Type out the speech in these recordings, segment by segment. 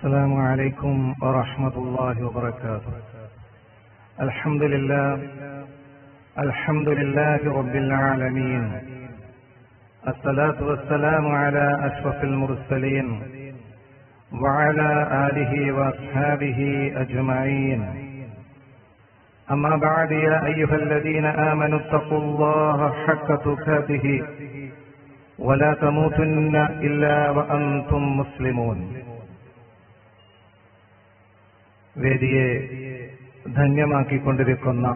السلام عليكم ورحمة الله وبركاته. الحمد لله الحمد لله رب العالمين. الصلاة والسلام على أشرف المرسلين وعلى آله وأصحابه أجمعين. أما بعد يا أيها الذين آمنوا اتقوا الله حق تقاته ولا تموتن إلا وأنتم مسلمون. വേദിയെ ധന്യമാക്കിക്കൊണ്ടിരിക്കുന്ന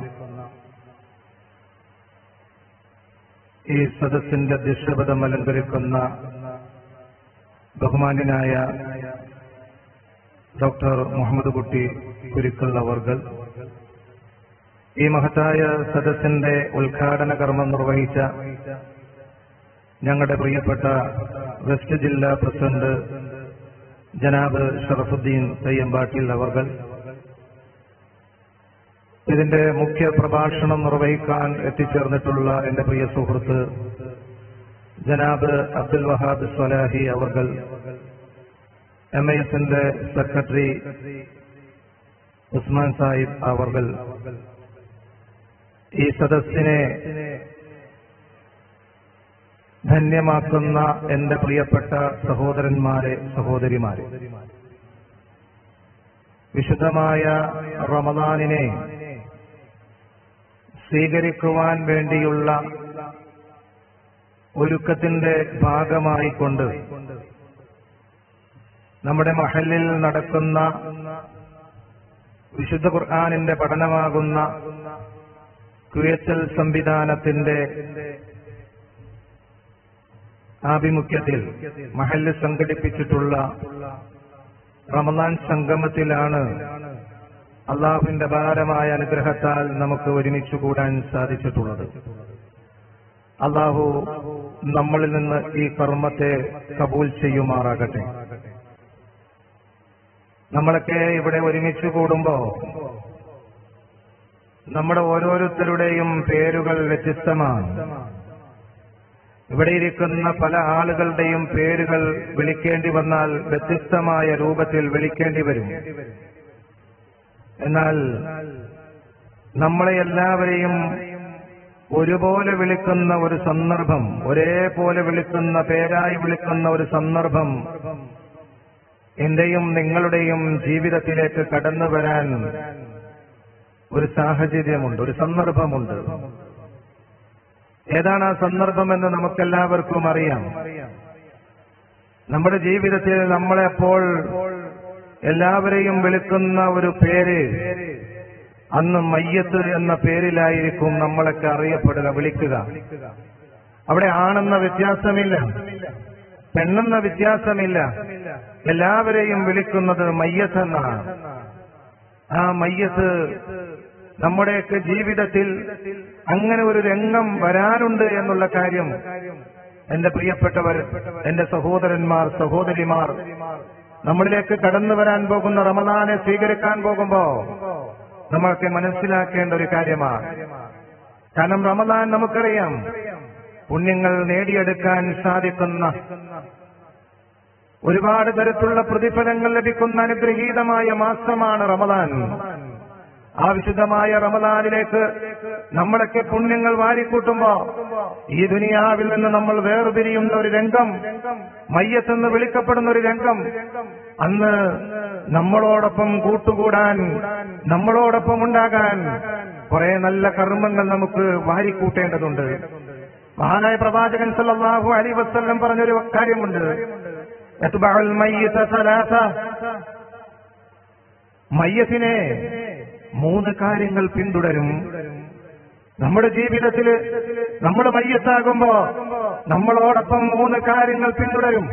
ഈ സദസ്സിന്റെ അധ്യക്ഷപദം അലങ്കരിക്കുന്ന ബഹുമാന്യനായ ഡോക്ടർ മുഹമ്മദ് കുട്ടി അവർകൾ ഈ മഹത്തായ സദസ്സിന്റെ ഉദ്ഘാടന കർമ്മം നിർവഹിച്ച ഞങ്ങളുടെ പ്രിയപ്പെട്ട വെസ്റ്റ് ജില്ലാ പ്രസിഡന്റ് ജനാബ് ഷറഫുദ്ദീൻ തയ്യമ്പാട്ടിൽ അവർകൾ ഇതിന്റെ മുഖ്യ പ്രഭാഷണം നിർവഹിക്കാൻ എത്തിച്ചേർന്നിട്ടുള്ള എന്റെ പ്രിയ സുഹൃത്ത് ജനാബ് അബ്ദുൽ വഹാബ് സ്വലാഹി അവർകൾ എം ഐ എസിന്റെ സെക്രട്ടറി ഉസ്മാൻ സാഹിബ് അവർകൾ ഈ സദസ്സിനെ ധന്യമാക്കുന്ന എന്റെ പ്രിയപ്പെട്ട സഹോദരന്മാരെ സഹോദരിമാരെ. വിശുദ്ധമായ റമദാനിനെ സ്വീകരിക്കുവാൻ വേണ്ടിയുള്ള ഒരുക്കത്തിന്റെ ഭാഗമായിക്കൊണ്ട് നമ്മുടെ മഹലിൽ നടക്കുന്ന വിശുദ്ധ ഖുർആാനിന്റെ പഠനമാകുന്ന കുയച്ചൽ സംവിധാനത്തിന്റെ ആഭിമുഖ്യത്തിൽ മഹല്ല് സംഘടിപ്പിച്ചിട്ടുള്ള റമദാൻ സംഗമത്തിലാണ് അള്ളാഹുവിന്റെ ഭാരമായ അനുഗ്രഹത്താൽ നമുക്ക് ഒരുമിച്ച് കൂടാൻ സാധിച്ചിട്ടുള്ളത്. അള്ളാഹു നമ്മളിൽ നിന്ന് ഈ കർമ്മത്തെ കബൂൽ ചെയ്യുമാറാകട്ടെ. നമ്മളൊക്കെ ഇവിടെ ഒരുമിച്ച് കൂടുമ്പോ നമ്മുടെ ഓരോരുത്തരുടെയും പേരുകൾ വ്യത്യസ്തമാണ്. ഇവിടെ ഇരിക്കുന്ന പല ആളുകളുടെയും പേരുകൾ വിളിക്കേണ്ടി വന്നാൽ വ്യത്യസ്തമായ രൂപത്തിൽ വിളിക്കേണ്ടി വരും. എന്നാൽ നമ്മളെ എല്ലാവരെയും ഒരുപോലെ വിളിക്കുന്ന ഒരു സന്ദർഭം ഒരേപോലെ വിളിക്കുന്ന പേരായി വിളിക്കുന്ന ഒരു സന്ദർഭം എന്റെയും നിങ്ങളുടെയും ജീവിതത്തിലേക്ക് കടന്നു വരാൻ ഒരു സാഹചര്യമുണ്ട് ഒരു സന്ദർഭമുണ്ട്. ഏതാണ് ആ സന്ദർഭമെന്ന് നമുക്കെല്ലാവർക്കും അറിയാം. നമ്മുടെ ജീവിതത്തിൽ നമ്മളെപ്പോൾ എല്ലാവരെയും വിളിക്കുന്ന ഒരു പേര് അന്ന് മയ്യത്ത് എന്ന പേരിലായിരിക്കും നമ്മളൊക്കെ അറിയപ്പെടുക വിളിക്കുക. അവിടെ ആണെന്ന വ്യത്യാസമില്ല. പെണ്ണെന്ന വ്യത്യാസമില്ല. എല്ലാവരെയും വിളിക്കുന്നത് മയ്യത്ത് എന്നാണ്. ആ മയ്യത്ത് നമ്മുടെയൊക്കെ ജീവിതത്തിൽ അങ്ങനെ ഒരു രംഗം വരാനുണ്ട് എന്നുള്ള കാര്യം എന്റെ പ്രിയപ്പെട്ടവർ എന്റെ സഹോദരന്മാർ സഹോദരിമാർ നമ്മളിലേക്ക് കടന്നു വരാൻ പോകുന്ന റമദാനെ സ്വീകരിക്കാൻ പോകുമ്പോ നമ്മൾക്ക് മനസ്സിലാക്കേണ്ട ഒരു കാര്യമാണ്. കാരണം റമദാൻ നമുക്കറിയാം പുണ്യങ്ങൾ നേടിയെടുക്കാൻ സാധിക്കുന്ന ഒരുപാട് തരത്തിലുള്ള പ്രതിഫലങ്ങൾ ലഭിക്കുന്ന അനുഗ്രഹീതമായ മാസമാണ് റമദാൻ. ആ വിശുദ്ധമായ റമദാനിലേക്ക് നമ്മളൊക്കെ പുണ്യങ്ങൾ വാരിക്കൂട്ടുമ്പോ ഈ ദുനിയാവിൽ നിന്ന് നമ്മൾ വേർതിരിയുന്ന ഒരു രംഗം മയ്യത്തെന്ന് വിളിക്കപ്പെടുന്ന ഒരു രംഗം അന്ന് നമ്മളോടൊപ്പം കൂട്ടുകൂടാൻ നമ്മളോടൊപ്പം ഉണ്ടാകാൻ കുറെ നല്ല കർമ്മങ്ങൾ നമുക്ക് വാരിക്കൂട്ടേണ്ടതുണ്ട്. മഹാനായ പ്രവാചകൻ സല്ലാഹു അലി വസ്ല്ലം പറഞ്ഞൊരു കാര്യമുണ്ട്. മയ്യത്തിനെ മൂന്ന് കാര്യങ്ങൾ പിന്തുടരും. നമ്മുടെ ജീവിതത്തിൽ നമ്മൾ മയ്യത്താകുമ്പോ നമ്മളോടൊപ്പം മൂന്ന് കാര്യങ്ങൾ പിന്തുടരും.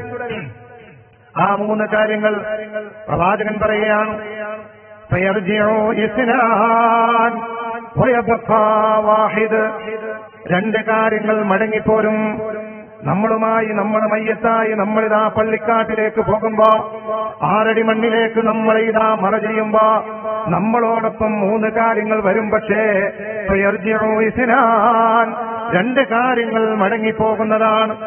ആ മൂന്ന് കാര്യങ്ങൾ പ്രവാചകൻ പറയുകയാണ്. രണ്ട് കാര്യങ്ങൾ മടങ്ങിപ്പോരും. നമ്മളുമായി നമ്മുടെ മയ്യത്തായി നമ്മളിതാ പള്ളിക്കാട്ടിലേക്ക് പോകുമ്പോ ആറടി മണ്ണിലേക്ക് നമ്മൾ ഇതാ മറ ചെയ്യുമ്പോ നമ്മളോടൊപ്പം മൂന്ന് കാര്യങ്ങൾ വരും പക്ഷേ ഇസ്നാൻ. രണ്ട് കാര്യങ്ങൾ മടങ്ങിപ്പോകുന്നതാണ്.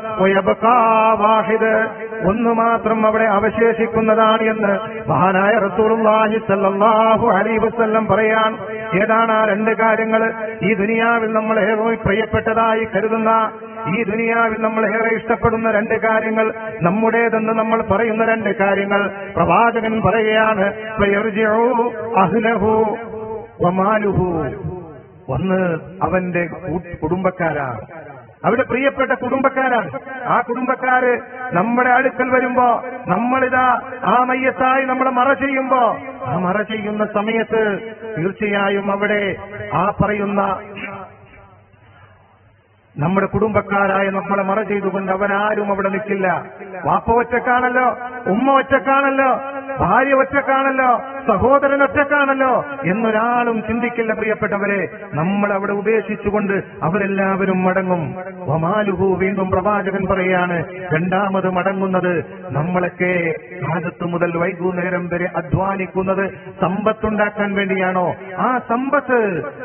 വാഹിദ് ഒന്നു മാത്രം അവിടെ അവശേഷിക്കുന്നതാണ് എന്ന് മഹാനായ റസൂലുള്ളാഹി അലീബുസല്ലം പറയാൻ ഏതാണ് ആ രണ്ട് കാര്യങ്ങൾ? ഈ ദുനിയാവിൽ നമ്മൾ ഏറെ പ്രിയപ്പെട്ടതായി കരുതുന്ന ഈ ദുനിയാവിൽ നമ്മൾ ഏറെ ഇഷ്ടപ്പെടുന്ന രണ്ട് കാര്യങ്ങൾ നമ്മുടേതെന്ന് നമ്മൾ പറയുന്ന രണ്ട് കാര്യങ്ങൾ. പ്രവാചകൻ പറയുകയാണ് അഹ്ലഹു വമാലുഹു. ഒന്ന് അവന്റെ കുടുംബക്കാരാണ്. അവിടെ പ്രിയപ്പെട്ട കുടുംബക്കാരാണ്. ആ കുടുംബക്കാര് നമ്മുടെ അടുക്കൽ വരുമ്പോ നമ്മളിതാ ആ മയ്യത്തായി നമ്മൾ മറ ചെയ്യുമ്പോ ആ മറ ചെയ്യുന്ന സമയത്ത് തീർച്ചയായും അവിടെ ആ പറയുന്ന നമ്മുടെ കുടുംബക്കാരായ നമ്മളെ മറ ചെയ്തുകൊണ്ട് അവനാരും അവിടെ നിൽക്കില്ല. വാപ്പ ഒറ്റക്കാണല്ലോ ഉമ്മ ഒറ്റക്കാണല്ലോ ഭാര്യ ഒറ്റക്കാണല്ലോ സഹോദരൻ ഒറ്റക്കാണല്ലോ എന്നൊരാളും ചിന്തിക്കില്ല പ്രിയപ്പെട്ടവരെ. നമ്മൾ അവിടെ ഉപേക്ഷിച്ചുകൊണ്ട് അവരെല്ലാവരും മടങ്ങും. വമാലുഹു വീണ്ടും പ്രവാചകൻ പറയാണ് രണ്ടാമത് മടങ്ങുന്നത് നമ്മളൊക്കെ കാലത്ത് മുതൽ വൈകുന്നേരം വരെ അധ്വാനിക്കുന്നത് സമ്പത്തുണ്ടാക്കാൻ വേണ്ടിയാണോ? ആ സമ്പത്ത്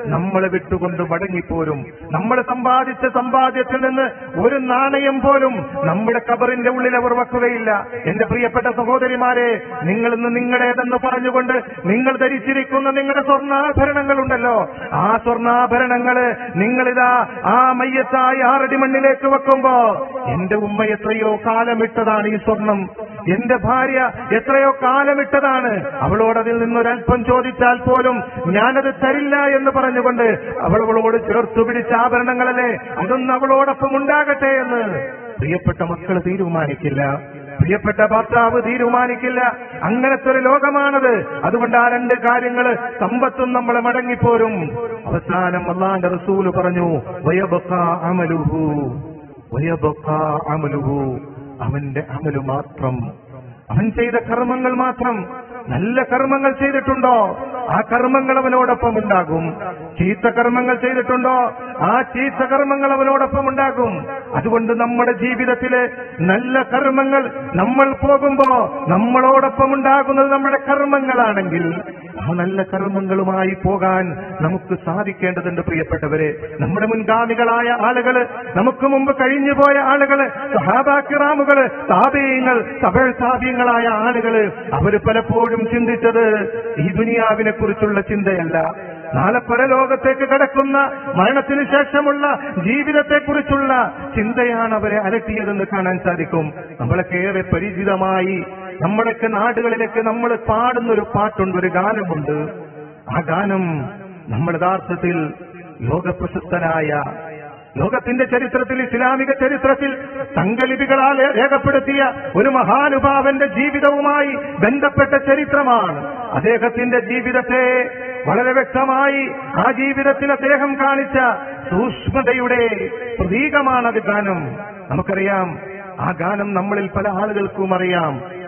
നമ്മൾ വിട്ടുകൊണ്ട് മടങ്ങിപ്പോരും. നമ്മൾ സമ്പാദിച്ച സമ്പാദ്യത്തിൽ നിന്ന് ഒരു നാണയം പോലും നമ്മുടെ കബറിന്റെ ഉള്ളിൽ അവർ വെക്കുകയില്ല. എന്റെ പ്രിയപ്പെട്ട സഹോദരിമാരെ നിങ്ങൾ ഇന്ന് നിങ്ങളുടേതെന്ന് പറഞ്ഞുകൊണ്ട് നിങ്ങൾ ധരിച്ചിരിക്കുന്ന നിങ്ങളുടെ സ്വർണാഭരണങ്ങളുണ്ടല്ലോ. ആ സ്വർണാഭരണങ്ങൾ നിങ്ങളിതാ ആ മയ്യത്തായി ആറടി മണ്ണിലേക്ക് വെക്കുമ്പോ എന്റെ ഉമ്മ എത്രയോ കാലമിട്ടതാണ് ഈ സ്വർണം. എന്റെ ഭാര്യ എത്രയോ കാലമിട്ടതാണ്. അവളോട് അതിൽ നിന്നൊരൽപ്പം ചോദിച്ചാൽ പോലും ഞാനത് തരില്ല എന്ന് പറഞ്ഞുകൊണ്ട് അവളവളോട് ചേർത്തു പിടിച്ച ആഭരണങ്ങളല്ലേ അതൊന്നും അവളോടൊപ്പം ഉണ്ടാകട്ടെ എന്ന്. പ്രിയപ്പെട്ട മക്കൾ തീരുമാനിക്കില്ല. പ്രിയപ്പെട്ട ഭർത്താവ് തീരുമാനിക്കില്ല. അങ്ങനത്തെ ഒരു ലോകമാണത്. അതുകൊണ്ട് ആ രണ്ട് കാര്യങ്ങൾ സമ്പത്തും നമ്മൾ മടങ്ങിപ്പോരും. അവസാനം അള്ളാന്റെ റസൂൽ പറഞ്ഞു വയബക്ക അമലുഹു വയബക്ക അമലുഹു. അവന്റെ അമൽ മാത്രം. അവൻ ചെയ്ത കർമ്മങ്ങൾ മാത്രം. നല്ല കർമ്മങ്ങൾ ചെയ്തിട്ടുണ്ടോ? ആ കർമ്മങ്ങൾ അവനോടൊപ്പം ഉണ്ടാകും. ചീത്ത കർമ്മങ്ങൾ ചെയ്തിട്ടുണ്ടോ? ആ ചീത്ത കർമ്മങ്ങൾ അവനോടൊപ്പം ഉണ്ടാകും. അതുകൊണ്ട് നമ്മുടെ ജീവിതത്തിലെ നല്ല കർമ്മങ്ങൾ നമ്മൾ പോകുമ്പോ നമ്മളോടൊപ്പം ഉണ്ടാകുന്നത് നമ്മുടെ കർമ്മങ്ങളാണെങ്കിൽ ആ നല്ല കർമ്മങ്ങളുമായി പോകാൻ നമുക്ക് സാധിക്കേണ്ടതുണ്ട് പ്രിയപ്പെട്ടവരെ. നമ്മുടെ മുൻഗാമികളായ ആളുകൾ നമുക്ക് മുമ്പ് കഴിഞ്ഞുപോയ ആളുകൾ സഹാബാക്കിറാമുകൾ താപീയങ്ങൾ തമിഴ് താപീയങ്ങളായ ആളുകൾ അവർ പലപ്പോഴും ചിന്തിച്ചത് ഈ ദുനിയാവിനെ കുറിച്ചുള്ള ചിന്തയല്ല. നാളെ പരലോകത്തേക്ക് കടക്കുന്ന മരണത്തിന് ശേഷമുള്ള ജീവിതത്തെക്കുറിച്ചുള്ള ചിന്തയാണ് അവരെ അലട്ടിയതെന്ന് കാണാൻ സാധിക്കും. നമ്മളൊക്കെ ഏറെ പരിചിതമായി നമ്മുടെയൊക്കെ നാടുകളിലേക്ക് നമ്മൾ പാടുന്ന ഒരു പാട്ടുണ്ട് ഒരു ഗാനമുണ്ട്. ആ ഗാനം നമ്മൾ യഥാർത്ഥത്തിൽ ലോകപ്രശസ്തനായ ലോകത്തിന്റെ ചരിത്രത്തിൽ ഇസ്ലാമിക ചരിത്രത്തിൽ സംഘലിപികളാൽ രേഖപ്പെടുത്തിയ ഒരു മഹാനുഭാവന്റെ ജീവിതവുമായി ബന്ധപ്പെട്ട ചരിത്രമാണ്. അദ്ദേഹത്തിന്റെ ജീവിതത്തെ വളരെ വ്യക്തമായി ആ ജീവിതത്തിൽ അദ്ദേഹം കാണിച്ച സൂക്ഷ്മതയുടെ പ്രതീകമാണ് അത് ഗാനം. നമുക്കറിയാം ആ ഗാനം നമ്മളിൽ പല ആളുകൾക്കും അറിയാം.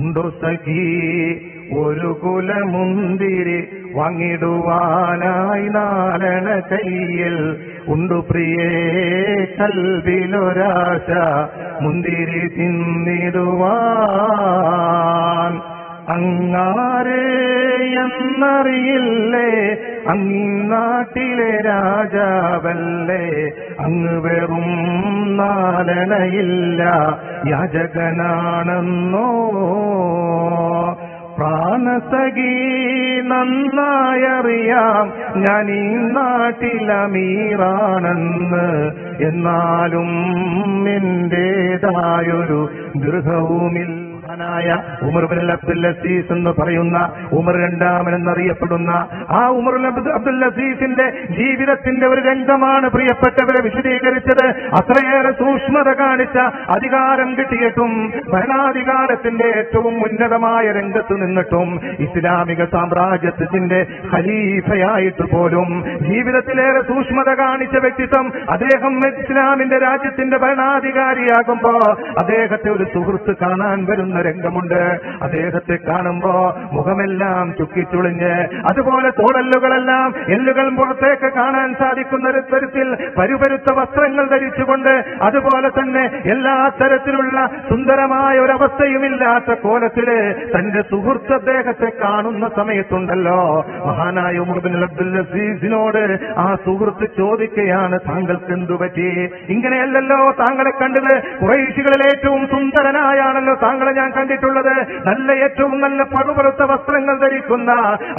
ഉണ്ടോ സഖി ഒരു കുലമുന്തിരി വാങ്ങിടുവാനായി നാലണ കയ്യിൽ ഉണ്ടു പ്രിയേ കൽവിലൊരാശ മുന്തിരി തിന്നിടുവാൻ. അങ്ങാരേ എന്നറിയില്ലേ അങ്ങാട്ടിലെ രാജാവല്ലേ അങ്ങ് വെറും നാലണയില്ല യാചകനാണെന്നോ? പ്രാണസഖി നന്നായറിയാം ഞാൻ ഈ നാട്ടിലമീറാണെന്ന് എന്നാലും എന്റേതായൊരു ഗൃഹവുമില്ല മഹാനായ ഉമർ ബിൻ അബ്ദുൽ അസീസ് എന്ന് പറയുന്ന ഉമർ രണ്ടാമൻ എന്നറിയപ്പെടുന്ന ആ ഉമർ അബ്ദുൽ അസീസിന്റെ ജീവിതത്തിന്റെ ഒരു രംഗമാണ് പ്രിയപ്പെട്ടവരെ വിശദീകരിച്ചത്. അത്രയേറെ സൂക്ഷ്മത കാണിച്ച അധികാരം കിട്ടിയിട്ടും ഭരണാധികാരത്തിന്റെ ഏറ്റവും ഉന്നതമായ രംഗത്ത് നിന്നിട്ടും ഇസ്ലാമിക സാമ്രാജ്യത്തിന്റെ ഖലീഫയായിട്ട് പോലും ജീവിതത്തിലേറെ സൂക്ഷ്മത കാണിച്ച വ്യക്തിത്വം അദ്ദേഹം ഇസ്ലാമിന്റെ രാജ്യത്തിന്റെ ഭരണാധികാരിയാകുമ്പോ അദ്ദേഹത്തെ ഒരു സുഹൃത്ത് കാണാൻ വരുന്ന രംഗമുണ്ട്. അദ്ദേഹത്തെ കാണുമ്പോ മുഖമെല്ലാം ചുക്കിച്ചുളിഞ്ഞ് അതുപോലെ തോടല്ലുകളെല്ലാം എല്ലുകൾ പുറത്തേക്ക് കാണാൻ സാധിക്കുന്ന ഒരു തരത്തിൽ പരുപരുത്ത വസ്ത്രങ്ങൾ ധരിച്ചുകൊണ്ട് അതുപോലെ തന്നെ എല്ലാ തരത്തിലുള്ള സുന്ദരമായ ഒരവസ്ഥയുമില്ലാത്ത കോലത്തിൽ തന്റെ സുഹൃത്ത് അദ്ദേഹത്തെ കാണുന്ന സമയത്തുണ്ടല്ലോ. മഹാനായ ഉമർബിൻ അബ്ദുൽ ആ സുഹൃത്ത് ചോദിക്കുകയാണ് താങ്കൾക്ക് എന്തു പറ്റി? ഇങ്ങനെയല്ലല്ലോ താങ്കളെ കണ്ടത്. കുറേശികളിൽ ഏറ്റവും സുന്ദരനായാണല്ലോ താങ്കളെ ഞാൻ കണ്ടിട്ടുള്ളത് നല്ല ഏറ്റവും നല്ല പടുപറുത്ത വസ്ത്രങ്ങൾ ധരിക്കുന്ന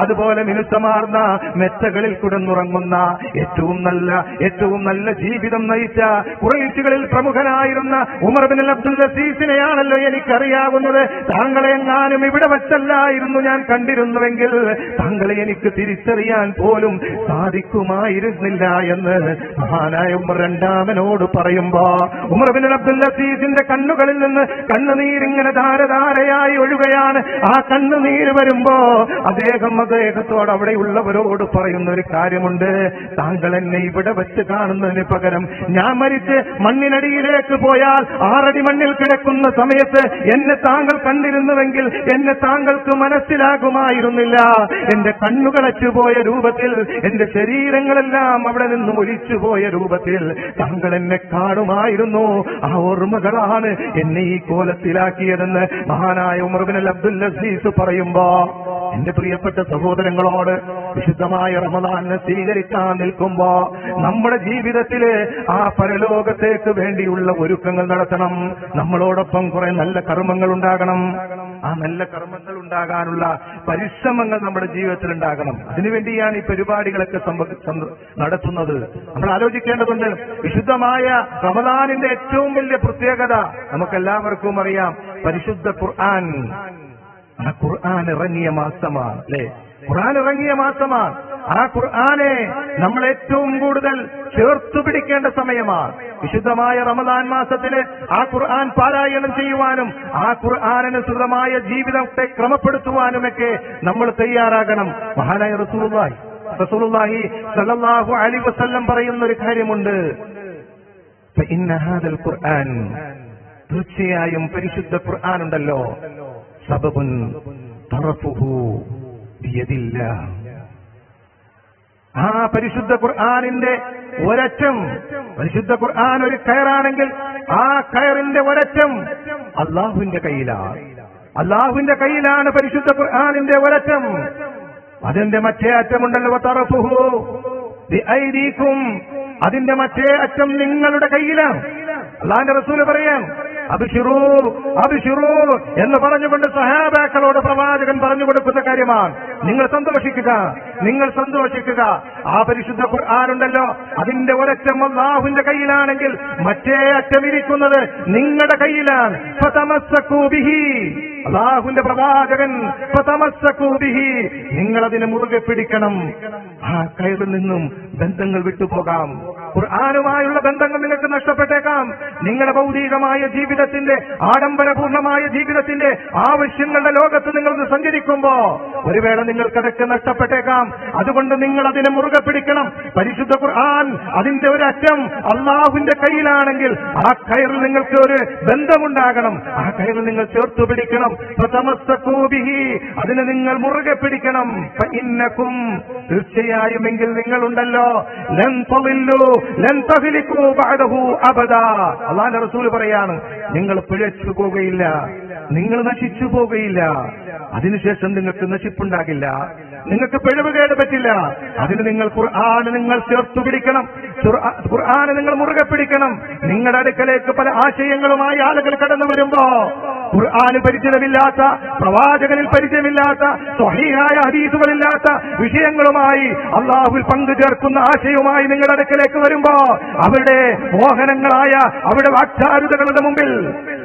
അതുപോലെ മിനുസമാർന്ന മെച്ചകളിൽ കുടന്നുറങ്ങുന്ന ഏറ്റവും നല്ല ഏറ്റവും നല്ല ജീവിതം നയിച്ച കുറയിച്ചുകളിൽ പ്രമുഖനായിരുന്ന ഉമർ ബിൻ അബ്ദുൽ അസീസിനെയാണല്ലോ എനിക്കറിയാവുന്നത്. താങ്കളെ എങ്ങാനും ഇവിടെ വച്ചല്ലായിരുന്നു ഞാൻ കണ്ടിരുന്നുവെങ്കിൽ താങ്കളെ എനിക്ക് തിരിച്ചറിയാൻ പോലും സാധിക്കുമായിരുന്നില്ല എന്ന് മഹാനായ ഉമർ രണ്ടാമനോട് പറയുമ്പോ ഉമർ ബിൻ അബ്ദുൽ അസീസിന്റെ കണ്ണുകളിൽ നിന്ന് കണ്ണുനീരിങ്ങനെ ധാരധാരയായി ഒഴുകയാണ്. ആ കണ്ണുനീര് വരുമ്പോ അദ്ദേഹം അദ്ദേഹത്തോട് അവിടെയുള്ളവരോട് പറയുന്ന ഒരു കാര്യമുണ്ട്. താങ്കൾ എന്നെ ഇവിടെ വെച്ച് കാണുന്നതിന് പകരം ഞാൻ മരിച്ച് മണ്ണിനടിയിലേക്ക് പോയാൽ ആറടി മണ്ണിൽ കിടക്കുന്ന സമയത്ത് എന്നെ താങ്കൾ കണ്ടിരുന്നുവെങ്കിൽ എന്നെ താങ്കൾക്ക് മനസ്സിലാകുമായിരുന്നില്ല. എന്റെ കണ്ണുകളച്ചുപോയ രൂപത്തിൽ എന്റെ ശരീരങ്ങളെല്ലാം അവിടെ നിന്ന് ഒലിച്ചുപോയ രൂപത്തിൽ താങ്കൾ എന്നെ കാണുമായിരുന്നു. ആ ഓർമ്മകളാണ് എന്നെ ഈ കോലത്തിലാക്കിയതെന്ന് മഹാനായ ഉമർബിൻ അബ്ദുൽ അസീസ് പറയുമ്പോ എന്റെ പ്രിയപ്പെട്ട സഹോദരങ്ങളോട് വിശുദ്ധമായ റമദാനെ സ്വീകരിക്കാൻ നിൽക്കുമ്പോ നമ്മുടെ ജീവിതത്തിലെ ആ പരലോകത്തേക്ക് വേണ്ടിയുള്ള ഒരുക്കങ്ങൾ നടത്തണം. നമ്മളോടൊപ്പം കുറെ നല്ല കർമ്മങ്ങൾ ഉണ്ടാകണം. ആ നല്ല കർമ്മങ്ങൾ ഉണ്ടാകാനുള്ള പരിശ്രമങ്ങൾ നമ്മുടെ ജീവിതത്തിൽ ഉണ്ടാകണം. അതിനുവേണ്ടിയാണ് ഈ പരിപാടികളൊക്കെ നടത്തുന്നത്. നമ്മൾ ആലോചിക്കേണ്ടതുണ്ട് വിശുദ്ധമായ റമദാനിന്റെ ഏറ്റവും വലിയ പ്രത്യേകത നമുക്കെല്ലാവർക്കും അറിയാം പരിശുദ്ധ ഖുർആൻ. ആ ഖുർആൻ ഇറങ്ങിയ മാസമാണ് അല്ലെ? ഖുർആൻ ഇറങ്ങിയ മാസമാണ്. ആ ഖുർആനെ നമ്മൾ ഏറ്റവും കൂടുതൽ ചേർത്തു പിടിക്കേണ്ട സമയമാണ്. വിശുദ്ധമായ റമദാൻ മാസത്തിന് ആ ഖുർആൻ പാരായണം ചെയ്യുവാനും ആ ഖുർആാനനുസൃതമായ ജീവിതത്തെ ക്രമപ്പെടുത്തുവാനുമൊക്കെ നമ്മൾ തയ്യാറാകണം. മഹാനായ റസൂലുള്ളാഹി റസൂലുള്ളാഹി സല്ലല്ലാഹു അലൈഹി വസല്ലം പറയുന്ന ഒരു കാര്യമുണ്ട് ഖുർആൻ തീർച്ചയായും പരിശുദ്ധ ഖുർആൻ ഉണ്ടല്ലോ. സബബുൻ തറഫുഹു ബിയദില്ല. ആ പരിശുദ്ധ ഖുർആാനിന്റെ ഒരറ്റം പരിശുദ്ധ ഖുർആൻ ഒരു കയറാണെങ്കിൽ ആ കയറിന്റെ ഒരറ്റം അള്ളാഹുവിന്റെ കയ്യിലാണ്. അള്ളാഹുവിന്റെ കയ്യിലാണ് പരിശുദ്ധ ഖുർആാനിന്റെ ഒരറ്റം. അതിന്റെ മറ്റേ അറ്റമുണ്ടല്ലോ തറഫുഹു അതിന്റെ മറ്റേ അറ്റം നിങ്ങളുടെ കയ്യിലാണ്. അള്ളാന്റെ റസൂൽ പറയാം അഭിഷിറൂ അഭിഷിറൂ എന്ന് പറഞ്ഞുകൊണ്ട് സഹാബാക്കളോട് പ്രവാചകൻ പറഞ്ഞു കൊടുക്കുന്ന കാര്യമാണ്. നിങ്ങൾ സന്തോഷിക്കുക നിങ്ങൾ സന്തോഷിക്കുക. ആ പരിശുദ്ധ ഖുർആാനുണ്ടല്ലോ അതിന്റെ ഒരറ്റം അള്ളാഹുവിന്റെ കയ്യിലാണെങ്കിൽ മറ്റേ അറ്റം ഇരിക്കുന്നത് നിങ്ങളുടെ കയ്യിലാണ്. അള്ളാഹുവിന്റെ പ്രവാചകൻ ഫതമസ്സകൂ നിങ്ങളതിനെ മുറുകെ പിടിക്കണം. ആ കയറിൽ നിന്നും ബന്ധങ്ങൾ വിട്ടുപോകാം. ഖുർആാനുമായുള്ള ബന്ധങ്ങൾ നിങ്ങൾക്ക് നഷ്ടപ്പെട്ടേക്കാം. നിങ്ങളുടെ ഭൗതികമായ ജീവിതത്തിന്റെ ആഡംബരപൂർണമായ ജീവിതത്തിന്റെ ആവശ്യങ്ങളുടെ ലോകത്ത് നിങ്ങൾ സഞ്ചരിക്കുമ്പോ ഒരു വേള നിങ്ങൾക്കതൊക്കെ നഷ്ടപ്പെട്ടേക്കാം. അതുകൊണ്ട് നിങ്ങൾ അതിനെ മുറുകെ പിടിക്കണം. പരിശുദ്ധ ഖുർആൻ അതിന്റെ ഒരു അറ്റം അള്ളാഹുവിന്റെ കയ്യിലാണെങ്കിൽ ആ കയറിൽ നിങ്ങൾക്ക് ഒരു ബന്ധമുണ്ടാകണം. ആ കയറിൽ നിങ്ങൾ ചേർത്തു പിടിക്കണം. അതിനെ നിങ്ങൾ മുറുകെ പിടിക്കണം. ഫഇന്നകും. തീർച്ചയായും എങ്കിൽ നിങ്ങളുണ്ടല്ലോ. ലൻ അള്ളാഹുവിന്റെ റസൂൽ പറയാണ് നിങ്ങൾ പിഴച്ചു പോകുകയില്ല നിങ്ങൾ നശിച്ചു പോകുകയില്ല അതിനുശേഷം നിങ്ങൾക്ക് നശിപ്പുണ്ടാകില്ല. നിങ്ങൾക്ക് പിഴവുകേട് പറ്റില്ല അതിന് നിങ്ങൾ ഖുർആാന് നിങ്ങൾ ചേർത്തു പിടിക്കണം. ഖുർആ- ഖുർആാന് നിങ്ങൾ മുറുകെ പിടിക്കണം. നിങ്ങളുടെ അടുക്കലേക്ക് പല ആശയങ്ങളുമായി ആളുകൾ കടന്നു വരുമ്പോ ഖുർആാന് പരിചയമില്ലാത്ത പ്രവാചകനിൽ പരിചയമില്ലാത്ത സ്വഹീഹായ ഹദീസുകളില്ലാത്ത വിഷയങ്ങളുമായി അള്ളാഹുവിൽ പങ്കു ചേർക്കുന്ന ആശയവുമായി നിങ്ങളുടെ അടുക്കലേക്ക് വരുമ്പോ അവരുടെ മോഹനങ്ങളായ അവരുടെ വാക്ചാരുതകളുടെ മുമ്പിൽ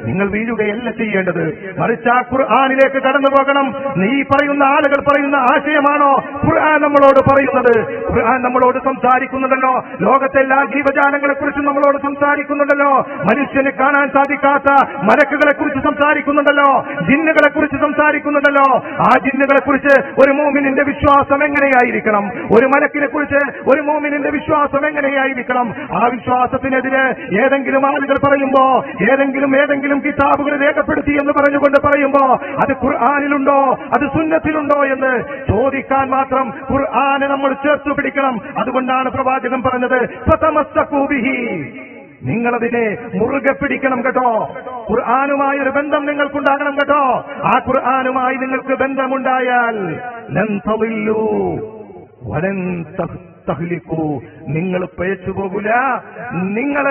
നിങ്ങൾ വീഴുകയല്ല ചെയ്യേണ്ടത്. മറിച്ച് ആ ഖുർആാനിലേക്ക് കടന്നു പോകണം. നീ പറയുന്ന ആളുകൾ പറയുന്ന ആശയമാണോ ഖുർആൻ നമ്മളോട് പറയുന്നത്? ഖുർആൻ നമ്മളോട് സംസാരിക്കുന്നുണ്ടല്ലോ. ലോകത്തെല്ലാ ജീവജാലങ്ങളെ കുറിച്ചും നമ്മളോട് സംസാരിക്കുന്നുണ്ടല്ലോ. മനുഷ്യന് കാണാൻ സാധിക്കാത്ത മലക്കുകളെ കുറിച്ച് സംസാരിക്കുന്നുണ്ടല്ലോ. ജിന്നുകളെ കുറിച്ച് സംസാരിക്കുന്നുണ്ടല്ലോ. ആ ജിന്നുകളെ കുറിച്ച് ഒരു മോമിനിന്റെ വിശ്വാസം എങ്ങനെയായിരിക്കണം? ഒരു മലക്കിനെ കുറിച്ച് ഒരു മോമിനിന്റെ വിശ്വാസം എങ്ങനെയായിരിക്കണം? ആ വിശ്വാസത്തിനെതിരെ ഏതെങ്കിലും ആളുകൾ പറയുമ്പോ ഏതെങ്കിലും ഏതെങ്കിലും ഏതെങ്കിലും കിതാബുകൾ രേഖപ്പെടുത്തി എന്ന് പറഞ്ഞുകൊണ്ട് പറയുമ്പോ അത് ഖുർആാനിലുണ്ടോ? അത് സുന്നത്തിലുണ്ടോ എന്ന് ചോദിക്കാൻ മാത്രം ഖുർആാനെ നമ്മൾ ചേർത്തു പിടിക്കണം. അതുകൊണ്ടാണ് പ്രവാചകൻ പറഞ്ഞത്. നിങ്ങളതിനെ മുറുകെ പിടിക്കണം കേട്ടോ. ഖുർആാനുമായി ഒരു ബന്ധം നിങ്ങൾക്കുണ്ടാകണം കേട്ടോ. ആ ഖുർആാനുമായി നിങ്ങൾക്ക് ബന്ധമുണ്ടായാൽ ലൻ തഹ് തഹ്ലിക്കൂ നിങ്ങൾ പേച്ചു പോകില്ല നിങ്ങൾ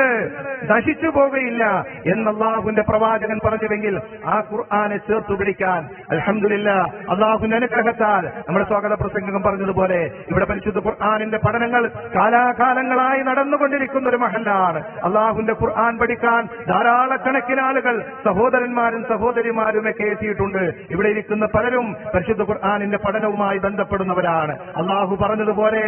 നശിച്ചു പോകയില്ല എന്നല്ലാഹുവിന്റെ പ്രവാചകൻ പറഞ്ഞുവെങ്കിൽ ആ ഖുർആാനെ ചേർത്തു പിടിക്കാൻ. അലഹമില്ല അള്ളാഹുവിന്റെ അനുഗ്രഹത്താൽ. നമ്മുടെ സ്വാഗത പ്രസംഗം പറഞ്ഞതുപോലെ ഇവിടെ പരിശുദ്ധ ഖുർആാനിന്റെ പഠനങ്ങൾ കാലാകാലങ്ങളായി നടന്നുകൊണ്ടിരിക്കുന്ന ഒരു മഹലാണ് അള്ളാഹുവിന്റെ ഖുർആൻ പഠിക്കാൻ ധാരാളക്കണക്കിന് ആളുകൾ സഹോദരന്മാരും സഹോദരിമാരും ഒക്കെ എത്തിയിട്ടുണ്ട്. ഇവിടെ ഇരിക്കുന്ന പലരും പരിശുദ്ധ ഖുർആാനിന്റെ പഠനവുമായി ബന്ധപ്പെടുന്നവരാണ്. അള്ളാഹു പറഞ്ഞതുപോലെ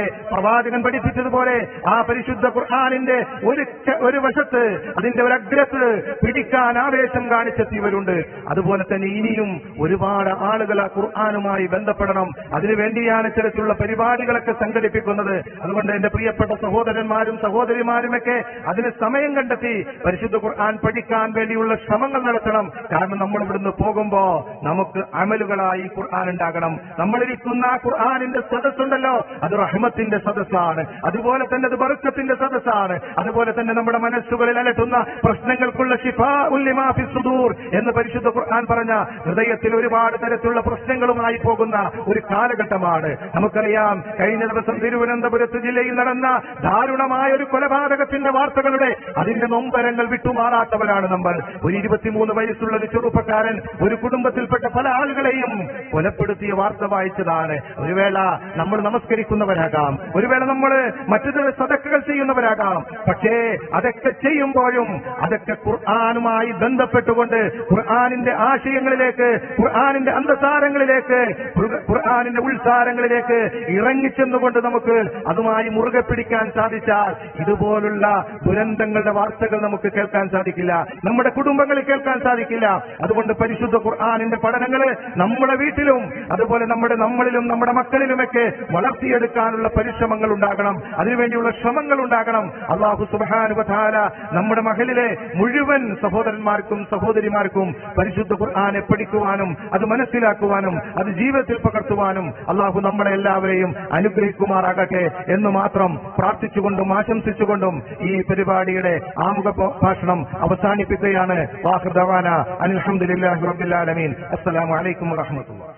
പ്രവാചകൻ പഠിപ്പിച്ചതുപോലെ ആ പരിശുദ്ധ ഖുർആാനിന്റെ ഒരു ഒരു വശത്ത് അതിന്റെ ഒരു അഗ്രത്ത് പിടിക്കാൻ ആവേശം കാണിച്ചെത്തിയവരുണ്ട്. അതുപോലെ തന്നെ ഇനിയും ഒരുപാട് ആളുകൾ ആ ഖുർആാനുമായി ബന്ധപ്പെടണം. അതിനുവേണ്ടിയാണ് ഇത്തരത്തിലുള്ള പരിപാടികളൊക്കെ സംഘടിപ്പിക്കുന്നത്. അതുകൊണ്ട് എന്റെ പ്രിയപ്പെട്ട സഹോദരന്മാരും സഹോദരിമാരുമൊക്കെ അതിന് സമയം കണ്ടെത്തി പരിശുദ്ധ ഖുർആൻ പഠിക്കാൻ വേണ്ടിയുള്ള ശ്രമങ്ങൾ നടത്തണം. കാരണം നമ്മൾ ഇവിടുന്ന് പോകുമ്പോ നമുക്ക് അമലുകളായി ഖുർആൻ ഉണ്ടാകണം. നമ്മളിരിക്കുന്ന ഖുർഹാനിന്റെ സദസ്സുണ്ടല്ലോ. അത് റഹ്മത്തിന്റെ സദസ്സാണ്. അതുപോലെ തന്നെ അത് ബർക്കത്തിന്റെ സദസ്സാണ്. അതുപോലെ തന്നെ നമ്മുടെ മനസ്സുകളിൽ അലട്ടുന്ന പ്രശ്നങ്ങൾക്കുള്ള ഷിഫാ ഉല്ലിമാ ഫി സുദൂർ എന്ന് പരിശുദ്ധ ഖുർആൻ പറഞ്ഞ ഹൃദയത്തിൽ ഒരുപാട് തരത്തിലുള്ള പ്രശ്നങ്ങളുമായി പോകുന്ന ഒരു കാലഘട്ടമാണ്. നമുക്കറിയാം കഴിഞ്ഞ ദിവസം തിരുവനന്തപുരത്ത് ജില്ലയിൽ നടന്ന ദാരുണമായ ഒരു കൊലപാതകത്തിന്റെ വാർത്തകളുടെ അതിന്റെ നൊമ്പരങ്ങൾ വിട്ടുമാറാത്തവരാണ് നമ്മൾ. ഒരു ഇരുപത്തിമൂന്ന് വയസ്സുള്ള ഒരു ചെറുപ്പക്കാരൻ ഒരു കുടുംബത്തിൽപ്പെട്ട പല ആളുകളെയും കൊലപ്പെടുത്തിയ വാർത്ത വായിച്ചതാണ്. ഒരു വേള നമ്മൾ നമസ്കരിക്കുന്നവരാകാം. ഒരു വേള നമ്മൾ മറ്റു ചില സദക്കുകൾ ചെയ്യുന്നവരാകാം. പക്ഷേ അതൊക്കെ ചെയ്യുമ്പോഴും അതൊക്കെ ഖുർആാനുമായി ബന്ധപ്പെട്ടുകൊണ്ട് ഖുർആാനിന്റെ ആശയങ്ങളിലേക്ക് ഖുർആാനിന്റെ അന്തസാരങ്ങളിലേക്ക് ഖുർ- ഖുർആാനിന്റെ ഉത്സാരങ്ങളിലേക്ക് ഇറങ്ങിച്ചെന്നുകൊണ്ട് നമുക്ക് അതുമായി മുറുകെ പിടിക്കാൻ സാധിച്ചാൽ ഇതുപോലുള്ള ദുരന്തങ്ങളുടെ വാർത്തകൾ നമുക്ക് കേൾക്കാൻ സാധിക്കില്ല. നമ്മുടെ കുടുംബങ്ങളിൽ കേൾക്കാൻ സാധിക്കില്ല. അതുകൊണ്ട് പരിശുദ്ധ ഖുർആാനിന്റെ പഠനങ്ങൾ നമ്മുടെ വീട്ടിലും അതുപോലെ നമ്മുടെ നമ്മളിലും നമ്മുടെ മക്കളിലുമൊക്കെ വളർത്തിയെടുക്കാനുള്ള പരിശ്രമങ്ങൾ ഉണ്ടാകണം. അതിനുവേണ്ടിയുള്ള ശ്രമങ്ങൾ ഉണ്ടാകണം. അള്ളാഹു സുബാനുബാല നമ്മുടെ മകളിലെ മുഴുവൻ സഹോദരന്മാർക്കും സഹോദരിമാർക്കും പരിശുദ്ധ ഖുർആാനെ പഠിക്കുവാനും അത് മനസ്സിലാക്കുവാനും അത് ജീവിതത്തിൽ പകർത്തുവാനും അള്ളാഹു നമ്മളെ എല്ലാവരെയും അനുഗ്രഹിക്കുമാറാകട്ടെ എന്ന് മാത്രം പ്രാർത്ഥിച്ചുകൊണ്ടും ആശംസിച്ചുകൊണ്ടും ഈ പരിപാടിയുടെ ആമുഖ ഭാഷണം അവസാനിപ്പിക്കുകയാണ്. വാഹൃദവാന ആലമീൻ. അസ്സലാമു അലൈക്കും വറഹ്മത്തുള്ളാഹി